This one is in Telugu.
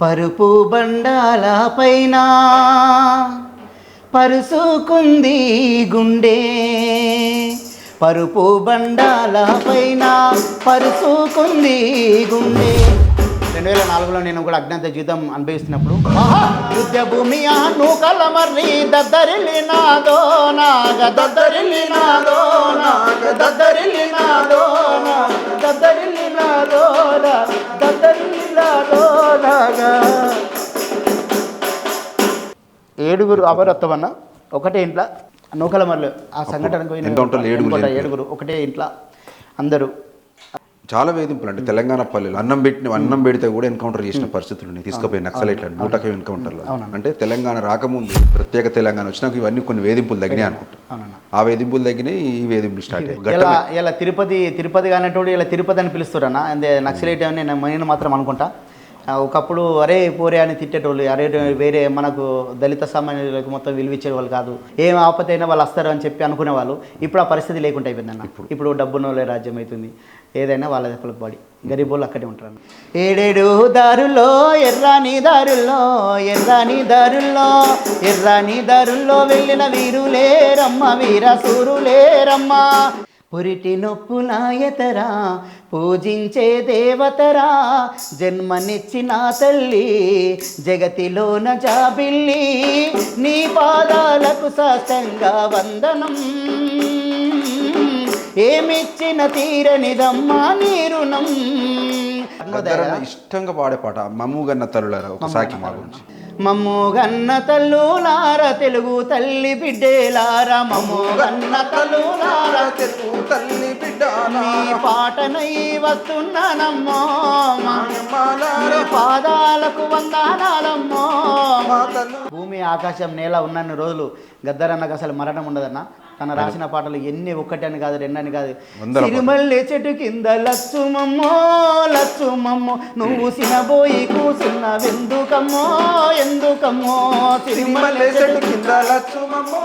పరుపు బండాల పైన పరుసుకుంది గుండె. పరుపు బండాల పైన పరుసుకుంది గుండె. రెండు వేల నాలుగులో నేను కూడా అజ్ఞాత జీవితం అనుభవిస్తున్నప్పుడు యుద్ధ భూమి నూకల మర్రి దద్దరిల్లి నాదో నాగ దద్దరిల్లి నాదో నాగ దద్దరిల్లి నాదో నాగ దద్దరిల్లి నాదో దద్దరిల్లి నాదో ఏడుగురు అమరత్వమన్న ఒకటే ఇంట్లో నూకల మర్లు. ఆ సంఘటనకు ఎన్కౌంటర్లో ఏడుగురు ఒకటే ఇంట్లో అందరూ. చాలా వేధింపులు అంటే తెలంగాణ పల్లెలు అన్నం పెట్టిన అన్నం పెడితే కూడా ఎన్కౌంటర్ చేసిన పరిస్థితులు ఉన్నాయి తీసుకుపోయి నక్సలైట్లు నూటకే ఎన్కౌంటర్లో. అంటే తెలంగాణ రాకముందు ప్రత్యేక తెలంగాణ వచ్చినాక ఇవన్నీ కొన్ని వేధింపులు తగ్గినాయి అనుకుంటా. అవునన్న. ఆ వేధింపులు తగ్గినాయి ఈ వేధింపులు స్టార్ట్ ఇలా ఇలా తిరుపతి తిరుపతి కానటువంటి ఇలా తిరుపతి అని పిలుస్తారన్న అందే నక్సలైట్ అని నేను మాత్రం అనుకుంటా. ఒకప్పుడు అరే పోరే అని తిట్టేటోళ్ళు అరే వేరే మనకు దళిత సామాన్యులకు మొత్తం విలువిచ్చే వాళ్ళు కాదు. ఏం ఆపతైనా వాళ్ళు వస్తారు అని చెప్పి అనుకునే వాళ్ళు ఇప్పుడు ఆ పరిస్థితి లేకుండా అయిపోయిందన్న ఇప్పుడు. డబ్బునోళ్ళే రాజ్యం అవుతుంది. ఏదైనా వాళ్ళ దెబ్బలకు పడి. గరీబోళ్ళు అక్కడే ఉంటారు ఏడేడు దారుల్లో ఎర్రాని దారుల్లో ఎర్రాని దారుల్లో ఎర్రాని దారుల్లో వెళ్ళిన వీరులేరమ్మ వీర సూరులేరమ్మ పురిటి నొప్పులాయతరా పూజించే దేవతరా? జన్మనిచ్చిన తల్లి జగతిలోన జాబిల్లి నీ పాదాలకు సాష్టంగా వందనం. ఏమిచ్చిన తీరనిదమ్మా నీ రుణం? ఇష్టంగా పాడే పాట మమ్ము గన్న ఒక సాకి మా గురించి. మమ్మోగన్న తల్లులార తెలుగు తల్లి బిడ్డేలారా మమ్మోగన్న తల్లులార తెలుగు తల్లి బిడ్డ పాటనై వస్తున్నానమ్మో పాదాలకు వందనాలమ్మో. భూమి ఆకాశం నేల ఉన్నన్ని రోజులు గద్దరన్నకు అసలు మరణం ఉండదన్న. తన రాసిన పాటలు ఎన్ని ఒక్కటి కాదు రెండని కాదు. వందల సిరిమల్లె చెట్టు కింద లచ్చుమమ్మో లచ్చుమమ్మో. నువ్వు సినబోయి కూసున్నవెందుకమ్మో ఎందుకమ్మో. సిరిమల్లె చెట్టు కింద లచ్చుమమ్మో.